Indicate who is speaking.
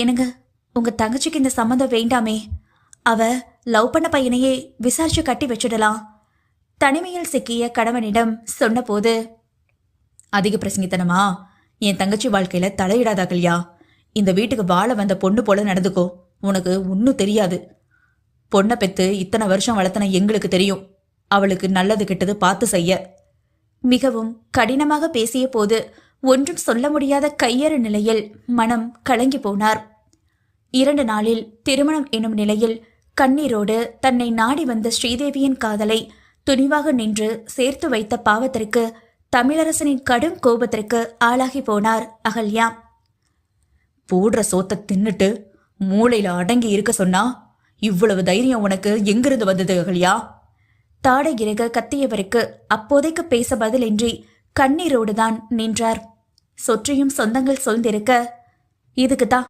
Speaker 1: என்னங்க உங்க தங்கச்சிக்கு இந்த சம்மந்தம் வேண்டாமே. அவ லவ் பண்ண பையனையே விசாரிச்சு கட்டி வச்சிடலாம். தனிமையில் சிக்கிய கணவனிடம் சொன்னபோது அதிக பிரசங்கித்தனமா? என் தங்கச்சி வாழ்க்கையில தலையிடாத கல்யா இந்த வீட்டுக்கு வாழ வந்த பொண்ணு போல நடந்துக்கோ. உனக்கு ஒன்றும் தெரியாது. பொண்ணை பெத்து இத்தனை வருஷம் வளர்த்தன எங்களுக்கு தெரியும். அவளுக்கு நல்லது கெட்டது பார்த்து செய்ய. மிகவும் கடினமாக பேசிய போது ஒன்றும் சொல்ல முடியாத கையறு நிலையில் மனம் கலங்கி போனார். இரண்டு நாளில் திருமணம் எனும் நிலையில் கண்ணீரோடு தன்னை நாடி வந்த ஸ்ரீதேவியின் காதலை துணிவாக நின்று சேர்த்து வைத்த பாவத்திற்கு தமிழரசனின் கடும் கோபத்திற்கு ஆளாகி போனார் அகல்யா. போடுற சோத்தை தின்னுட்டு மூளையில அடங்கி இருக்க சொன்னா இவ்வளவு தைரியம் உனக்கு எங்கிருந்து வந்தது அகல்யா? தாடை இறக கத்தியவருக்கு அப்போதைக்கு பேச பதிலின்றி கண்ணீரோடு தான் நின்றார். சொற்றியும் சொந்தங்கள் சொல்ந்திருக்க இதுக்குதான்